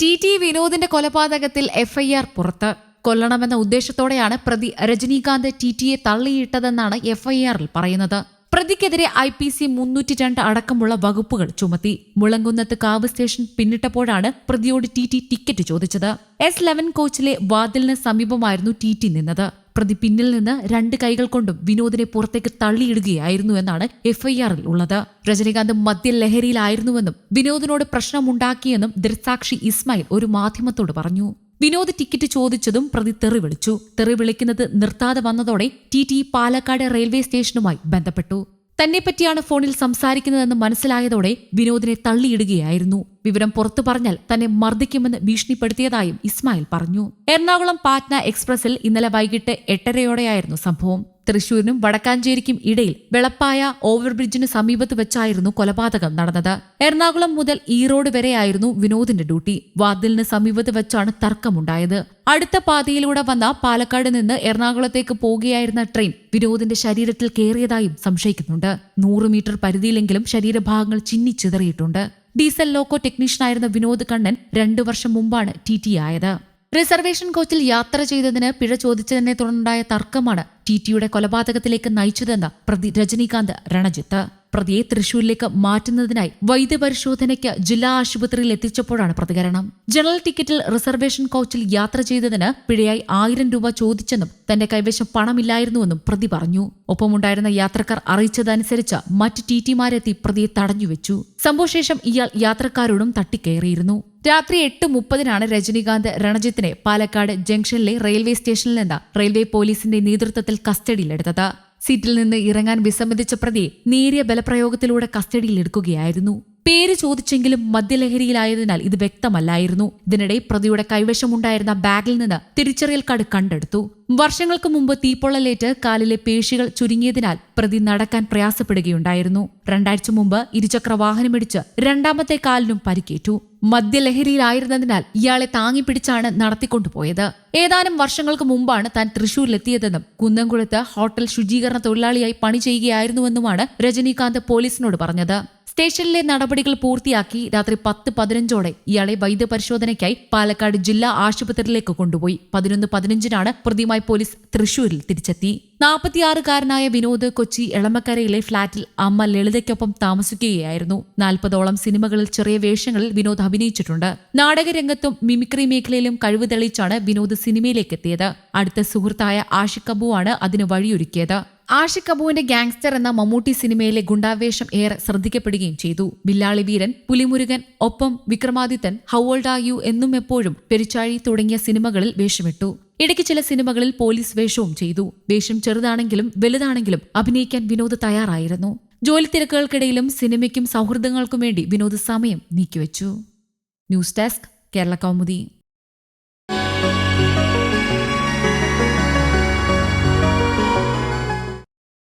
T T വിനോദിന്റെ കൊലപാതകത്തിൽ FIR പുറത്ത്. കൊല്ലണമെന്ന ഉദ്ദേശത്തോടെയാണ് പ്രതി രജനീകാന്ത് ടി ടിയെ തള്ളിയിട്ടതെന്നാണ് എഫ്ഐആറിൽ പറയുന്നത്. പ്രതിക്കെതിരെ ഐ പി സി മുന്നൂറ്റി രണ്ട് അടക്കമുള്ള വകുപ്പുകൾ ചുമത്തി. മുളങ്കുന്നത്ത് കാവ് സ്റ്റേഷൻ പിന്നിട്ടപ്പോഴാണ് പ്രതിയോട് ടി ടി ടിക്കറ്റ് ചോദിച്ചത്. എസ് ലെവൻ കോച്ചിലെ വാതിലിന് സമീപമായിരുന്നു ടി ടി നിന്നത്. പ്രതി പിന്നിൽ നിന്ന് രണ്ട് കൈകൾ കൊണ്ടും വിനോദിനെ പുറത്തേക്ക് തള്ളിയിടുകയായിരുന്നു എന്നാണ് എഫ്ഐആറിൽ ഉള്ളത്. രജനീകാന്ത് മദ്യലഹരിയിലായിരുന്നുവെന്നും വിനോദിനോട് പ്രശ്നമുണ്ടാക്കിയെന്നും ദൃക്സാക്ഷി ഇസ്മായിൽ ഒരു മാധ്യമത്തോട് പറഞ്ഞു. വിനോദ് ടിക്കറ്റ് ചോദിച്ചതും പ്രതി തെറി വിളിച്ചു. തെറി വിളിക്കുന്നത് നിർത്താതെ വന്നതോടെ ടി ടി പാലക്കാട് റെയിൽവേ സ്റ്റേഷനുമായി ബന്ധപ്പെട്ടു. തന്നെപ്പറ്റിയാണ് ഫോണിൽ സംസാരിക്കുന്നതെന്ന് മനസ്സിലായതോടെ വിനോദിനെ തള്ളിയിടുകയായിരുന്നു. വിവരം പുറത്തു പറഞ്ഞാൽ തന്നെ മർദ്ദിക്കുമെന്ന് ഭീഷണിപ്പെടുത്തിയതായും ഇസ്മായിൽ പറഞ്ഞു. എറണാകുളം പാറ്റ്ന എക്സ്പ്രസിൽ ഇന്നലെ വൈകിട്ട് എട്ടരയോടെയായിരുന്നു സംഭവം. തൃശൂരിനും വടക്കാഞ്ചേരിക്കും ഇടയിൽ വെളപ്പായ ഓവർബ്രിഡ്ജിന് സമീപത്ത് വെച്ചായിരുന്നു കൊലപാതകം നടന്നത്. എറണാകുളം മുതൽ ഈറോഡ് വരെയായിരുന്നു വിനോദിന്റെ ഡ്യൂട്ടി. വാതിലിന് സമീപത്ത് വെച്ചാണ് തർക്കമുണ്ടായത്. അടുത്ത പാതയിലൂടെ വന്ന പാലക്കാട് നിന്ന് എറണാകുളത്തേക്ക് പോകുകയായിരുന്ന ട്രെയിൻ വിനോദിന്റെ ശരീരത്തിൽ കയറിയതായും സംശയിക്കുന്നുണ്ട്. നൂറ് മീറ്റർ പരിധിയിലെങ്കിലും ശരീരഭാഗങ്ങൾ ചിന്നിച്ചിതറിയിട്ടുണ്ട് ഡീസൽ ലോക്കോ ടെക്നീഷ്യനായിരുന്ന വിനോദ് കണ്ണൻ രണ്ടു വർഷം മുമ്പാണ് ടി ടി ആയത്. റിസർവേഷൻ കോച്ചിൽ യാത്ര ചെയ്തതിന് പിഴ ചോദിച്ചതിനെ തുടർന്നുണ്ടായ തർക്കമാണ് ടി ടിയുടെ കൊലപാതകത്തിലേക്ക് നയിച്ചതെന്ന് പ്രതി രജനീകാന്ത് രണജിത്ത്. പ്രതിയെ തൃശൂരിലേക്ക് മാറ്റുന്നതിനായി വൈദ്യപരിശോധനയ്ക്ക് ജില്ലാ ആശുപത്രിയിൽ എത്തിച്ചപ്പോഴാണ് പ്രതികരണം. ജനറൽ ടിക്കറ്റിൽ റിസർവേഷൻ കോച്ചിൽ യാത്ര ചെയ്തതിന് പിഴയായി ആയിരം രൂപ ചോദിച്ചെന്നും തന്റെ കൈവശം പണമില്ലായിരുന്നുവെന്നും പ്രതി പറഞ്ഞു. ഒപ്പമുണ്ടായിരുന്ന യാത്രക്കാർ അറിയിച്ചതനുസരിച്ച് മറ്റ് ടി ടിമാരെത്തി പ്രതിയെ തടഞ്ഞുവെച്ചു. സംഭവശേഷം ഇയാൾ യാത്രക്കാരോടും തട്ടിക്കയറിയിരുന്നു. രാത്രി എട്ട് മുപ്പതിനാണ് രജനീകാന്ത് രണജിത്തിനെ പാലക്കാട് ജംഗ്ഷനിലെ റെയിൽവേ സ്റ്റേഷനിൽ നിന്ന് റെയിൽവേ പോലീസിന്റെ നേതൃത്വത്തിൽ കസ്റ്റഡിയിലെടുത്തത്. സീറ്റിൽ നിന്ന് ഇറങ്ങാൻ വിസമ്മതിച്ച പ്രതി നേരിയ ബലപ്രയോഗത്തിലൂടെ കസ്റ്റഡിയിലെടുക്കുകയായിരുന്നു. പേര് ചോദിച്ചെങ്കിലും മദ്യലഹരിയിലായതിനാൽ ഇത് വ്യക്തമല്ലായിരുന്നു. ഇതിനിടെ പ്രതിയുടെ കൈവശമുണ്ടായിരുന്ന ബാഗിൽ നിന്ന് തിരിച്ചറിയൽ കാർഡ് കണ്ടെടുത്തു. വർഷങ്ങൾക്ക് മുമ്പ് തീപ്പൊള്ളലേറ്റ് കാലിലെ പേശികൾ ചുരുങ്ങിയതിനാൽ പ്രതി നടക്കാൻ പ്രയാസപ്പെടുകയുണ്ടായിരുന്നു. രണ്ടാഴ്ച മുമ്പ് ഇരുചക്ര വാഹനമിടിച്ച് രണ്ടാമത്തെ കാലിനും പരിക്കേറ്റു. മദ്യലഹരിയിലായിരുന്നതിനാൽ ഇയാളെ താങ്ങിപ്പിടിച്ചാണ് നടത്തിക്കൊണ്ടുപോയത്. ഏതാനും വർഷങ്ങൾക്ക് മുമ്പാണ് താൻ തൃശൂരിലെത്തിയതെന്നും കുന്നംകുളത്ത് ഹോട്ടൽ ശുചീകരണ തൊഴിലാളിയായി പണി ചെയ്യുകയായിരുന്നുവെന്നുമാണ് രജനീകാന്ത് പോലീസിനോട് പറഞ്ഞത്. സ്റ്റേഷനിലെ നടപടികൾ പൂർത്തിയാക്കി രാത്രി പത്ത് പതിനഞ്ചോടെ ഇയാളെ വൈദ്യപരിശോധനയ്ക്കായി പാലക്കാട് ജില്ലാ ആശുപത്രിയിലേക്ക് കൊണ്ടുപോയി. പതിനൊന്ന് പതിനഞ്ചിനാണ് പ്രതിയുമായി പോലീസ് തൃശൂരിൽ തിരിച്ചെത്തി. നാൽപ്പത്തിയാറുകാരനായ വിനോദ് കൊച്ചി എളമക്കരയിലെ ഫ്ളാറ്റിൽ അമ്മ ലളിതയ്ക്കൊപ്പം താമസിക്കുകയായിരുന്നു. നാൽപ്പതോളം സിനിമകളിൽ ചെറിയ വേഷങ്ങളിൽ വിനോദ് അഭിനയിച്ചിട്ടുണ്ട്. നാടകരംഗത്തും മിമിക്രി മേഖലയിലും കഴിവ് തെളിയിച്ചാണ് വിനോദ് സിനിമയിലേക്ക് എത്തിയത് അടുത്ത സുഹൃത്തായ ആഷിഖബുവാണ് അതിന് വഴിയൊരുക്കിയത്. ആഷിഖ് കപൂറിന്റെ ഗാങ്സ്റ്റർ എന്ന മമ്മൂട്ടി സിനിമയിലെ ഗുണ്ടാവേഷം ഏറെ ശ്രദ്ധിക്കപ്പെടുകയും ചെയ്തു. ബില്ലാളി വീരൻ പുലിമുരുകൻ ഒപ്പം വിക്രമാദിത്യൻ ഹൗൾഡ് ആ യു എന്നും എപ്പോഴും പെരിച്ചാഴി തുടങ്ങിയ സിനിമകളിൽ വേഷമിട്ടു. ഇടയ്ക്ക് ചില സിനിമകളിൽ പോലീസ് വേഷവും ചെയ്തു. വേഷം ചെറുതാണെങ്കിലും വലുതാണെങ്കിലും അഭിനയിക്കാൻ വിനോദ് തയ്യാറായിരുന്നു. ജോലി തിരക്കുകൾക്കിടയിലും സിനിമയ്ക്കും സൗഹൃദങ്ങൾക്കും വേണ്ടി വിനോദ് സമയം നീക്കിവച്ചു. News desk Kerala Kaumudi.